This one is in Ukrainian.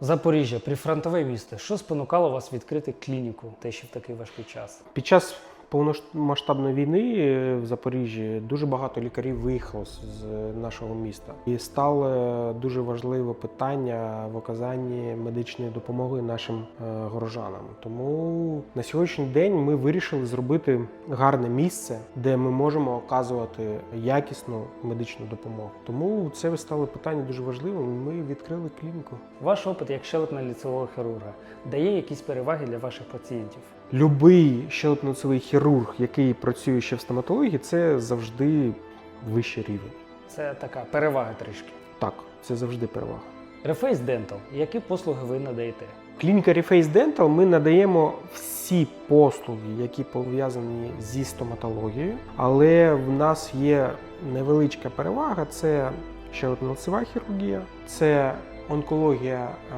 Запоріжжя, прифронтове місто. Що спонукало вас відкрити клініку, те, що в такий важкий час? Під час повномасштабної війни в Запоріжжі дуже багато лікарів виїхало з нашого міста, і стало дуже важливе питання в оказанні медичної допомоги нашим е, горожанам. Тому на сьогоднішній день ми вирішили зробити гарне місце, де ми можемо оказувати якісну медичну допомогу. Тому це стало питання дуже важливим. Ми відкрили клініку. Ваш опит як щелепно-ліцевого хірурга дає якісь переваги для ваших пацієнтів? Любий щелепно-лицевий хірург, який працює ще в стоматології, це завжди вищий рівень. Це така перевага трішки. Так, це завжди перевага. Reface Dental. Які послуги ви надаєте? Клініка Reface Dental ми надаємо всі послуги, які пов'язані зі стоматологією, але в нас є невеличка перевага: це щелепно-лицева хірургія, це онкологія е,